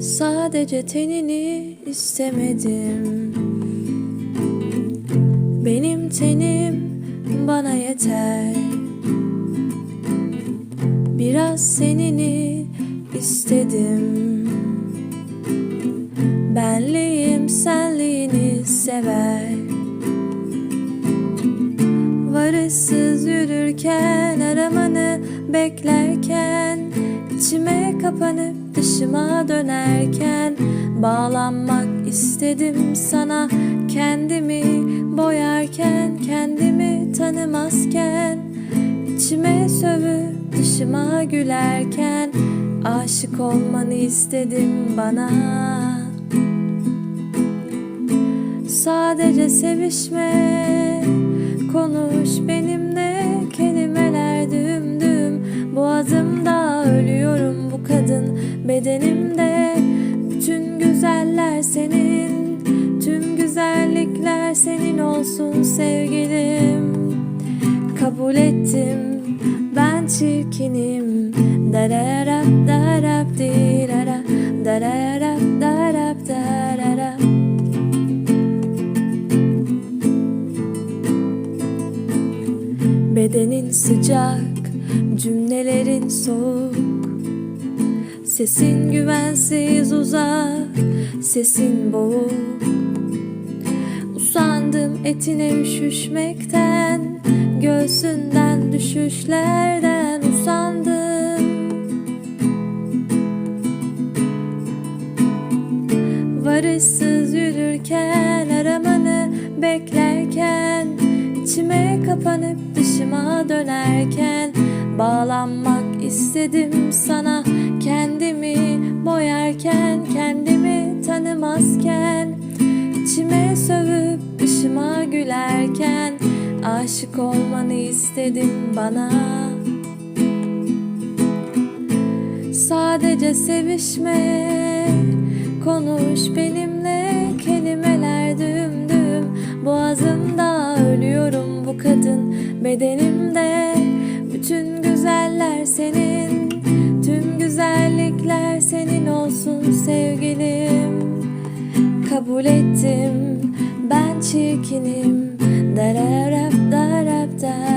Sadece tenini istemedim. Benim tenim bana yeter. Biraz senini istedim. Benliğim senliğini sever. Varışsız yürürken aramanı beklerken içime kapanıp dışıma dönerken Bağlanmak istedim sana. Kendimi boyarken Kendimi tanımazken içime sövüp dışıma gülerken Aşık olmanı istedim bana. Sadece sevişme bedenimde Bütün güzeller senin Tüm güzellikler senin olsun sevgilim. Kabul ettim ben çirkinim. Dararap darap dirara Dararap darap darara. Bedenin sıcak, cümlelerin soğuk Sesin güvensiz uzak, sesin boğuk. Usandım etine üşüşmekten Göğsünden düşüşlerden usandım. Varışsız yürürken aramanı beklerken içime kapanıp dışıma dönerken Bağlanmak istedim sana kendimi boyarken Kendimi tanımazken içime sövüp dışıma gülerken Aşık olmanı istedim bana. Sadece sevişme Konuş benimle kelimeler düm düm. Boğazımda ölüyorum bu kadın bedenimde. Bütün güzeller senin sevgilim Kabul ettim. Ben çirkinim. Dararap darap dar